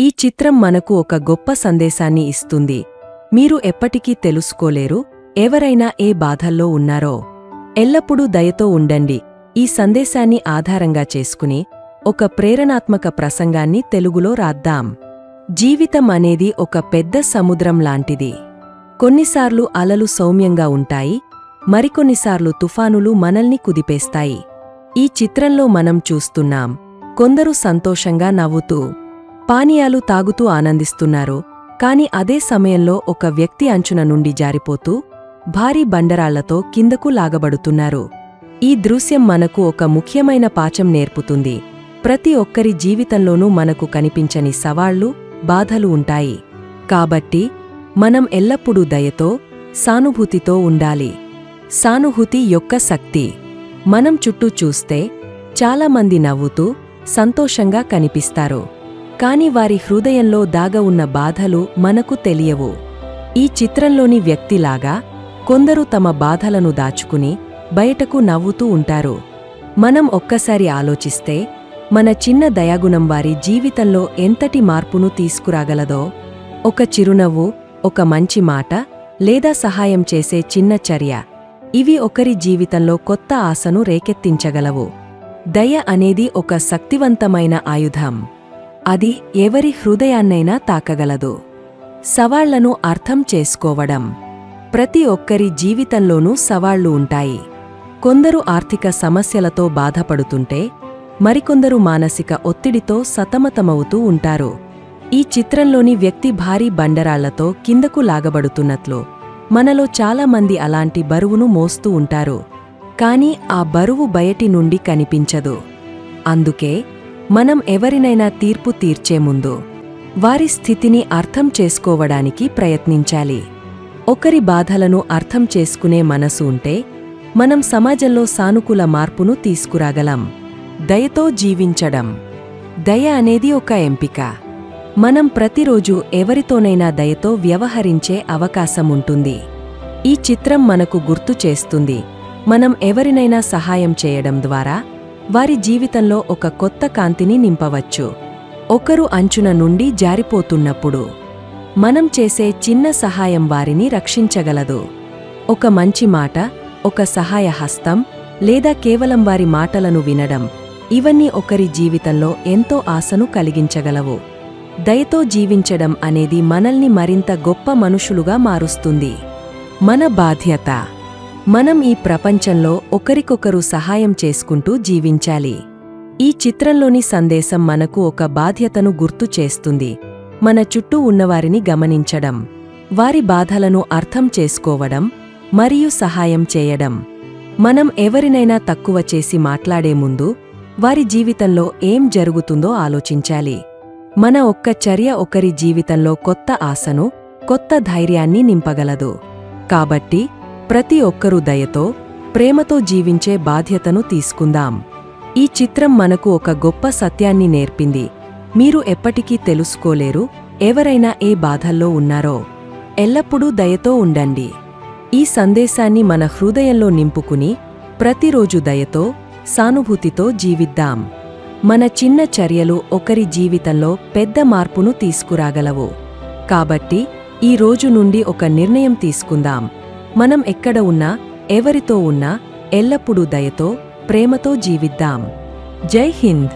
ఈ చిత్రం మనకు ఒక గొప్ప సందేశాన్ని ఇస్తుంది. మీరు ఎప్పటికీ తెలుసుకోలేరు ఎవరైనా ఏ బాధల్లో ఉన్నారో. ఎల్లప్పుడూ దయతో ఉండండి. ఈ సందేశాన్ని ఆధారంగా చేసుకుని ఒక ప్రేరణాత్మక ప్రసంగాన్ని తెలుగులో రాద్దాం. జీవితం అనేది ఒక పెద్ద సముద్రం లాంటిది. కొన్నిసార్లు అలలు సౌమ్యంగా ఉంటాయి మరికొన్నిసార్లు తుఫానులు మనల్ని కుదిపేస్తాయి. ఈ చిత్రంలో మనం చూస్తున్నాం కొందరు సంతోషంగా నవ్వుతూ పానీయాలు తాగుతూ ఆనందిస్తున్నారు. కాని అదే సమయంలో ఒక వ్యక్తి అంచున నుండి జారిపోతూ భారీ బండరాళ్ళతో కిందకు లాగబడుతున్నారు. ఈ దృశ్యం మనకు ఒక ముఖ్యమైన పాఠం నేర్పుతుంది. ప్రతి ఒక్కరి జీవితంలోనూ మనకు కనిపించని సవాళ్ళు బాధలు ఉంటాయి. కాబట్టి మనం ఎల్లప్పుడూ దయతో సానుభూతితో ఉండాలి. సానుభూతి యొక్క శక్తి. మనం చుట్టూ చూస్తే చాలామంది నవ్వుతూ సంతోషంగా కనిపిస్తారు. కాని వారి హృదయంలో దాగ ఉన్న బాధలు మనకు తెలియవు. ఈ చిత్రంలోని వ్యక్తిలాగా కొందరు తమ బాధలను దాచుకుని బయటకు నవ్వుతూ ఉంటారు. మనం ఒక్కసారి ఆలోచిస్తే మన చిన్న దయాగుణం వారి జీవితంలో ఎంతటి మార్పును తీసుకురాగలదో ఒక చిరునవ్వు ఒక మంచి మాట లేదా సహాయం చేసే చిన్న చర్య ఇవి ఒకరి జీవితంలో కొత్త ఆశను రేకెత్తించగలవు. దయ అనేది ఒక శక్తివంతమైన ఆయుధం. అది ఎవరి హృదయాన్నైనా తాకగలదు. సవాళ్ళను అర్థం చేసుకోవడం. ప్రతి ఒక్కరి జీవితంలోనూ సవాళ్ళు ఉంటాయి. కొందరు ఆర్థిక సమస్యలతో బాధపడుతుంటే మరికొందరు మానసిక ఒత్తిడితో సతమతమవుతూ ఉంటారు. ఈ చిత్రంలోని వ్యక్తి భారీ బండరాళ్ళతో కిందకు లాగబడుతున్నట్లు మనలో చాలామంది అలాంటి బరువును మోస్తూ ఉంటారు. కాని ఆ బరువు బయటి నుండి కనిపించదు. అందుకే మనం ఎవరినైనా తీర్పు తీర్చే ముందు వారి స్థితిని అర్థం చేసుకోవడానికి ప్రయత్నించాలి. ఒకరి బాధలను అర్థం చేసుకునే మనసు ఉంటే మనం సమాజంలో సానుకూల మార్పును తీసుకురాగలం. దయతో జీవించడం. దయ అనేది ఒక ఎంపిక. మనం ప్రతిరోజు ఎవరితోనైనా దయతో వ్యవహరించే అవకాశం ఉంటుంది. ఈ చిత్రం మనకు గుర్తు చేస్తుంది. మనం ఎవరినైనా సహాయం చేయడం ద్వారా వారి జీవితంలో ఒక కొత్త కాంతిని నింపవచ్చు. ఒకరు అంచున నుండి జారిపోతున్నప్పుడు మనం చేసే చిన్న సహాయం వారిని రక్షించగలదు. ఒక మంచి మాట ఒక సహాయ హస్తం లేదా కేవలం వారి మాటలను వినడం ఇవన్నీ ఒకరి జీవితంలో ఎంతో ఆశను కలిగించగలవు. దయతో జీవించడం అనేది మనల్ని మరింత గొప్ప మనుషులుగా మారుస్తుంది. మన బాధ్యత మనం ఈ ప్రపంచంలో ఒకరికొకరు సహాయం చేసుకుంటూ జీవించాలి. ఈ చిత్రంలోని సందేశం మనకు ఒక బాధ్యతను గుర్తు చేస్తుంది. మన చుట్టూ ఉన్నవారిని గమనించడం వారి బాధలను అర్థం చేసుకోవడం మరియు సహాయం చేయడం. మనం ఎవరినైనా తక్కువ చేసి మాట్లాడే ముందు వారి జీవితంలో ఏం జరుగుతుందో ఆలోచించాలి. మన ఒక్క చర్య ఒకరి జీవితంలో కొత్త ఆశను కొత్త ధైర్యాన్ని నింపగలదు. కాబట్టి ప్రతి ఒక్కరూ దయతో ప్రేమతో జీవించే బాధ్యతను తీసుకుందాం. ఈ చిత్రం మనకు ఒక గొప్ప సత్యాన్ని నేర్పింది. మీరు ఎప్పటికీ తెలుసుకోలేరు ఎవరైనా ఏ బాధల్లో ఉన్నారో. ఎల్లప్పుడూ దయతో ఉండండి. ఈ సందేశాన్ని మన హృదయంలో నింపుకుని ప్రతిరోజు దయతో సానుభూతితో జీవిద్దాం. మన చిన్న చర్యలు ఒకరి జీవితంలో పెద్ద మార్పును తీసుకురాగలవు. కాబట్టి ఈ రోజు నుండి ఒక నిర్ణయం తీసుకుందాం. మనం ఎక్కడ ఉన్నా ఎవరితో ఉన్నా ఎల్లప్పుడూ దయతో ప్రేమతో జీవిద్దాం. జై హింద్!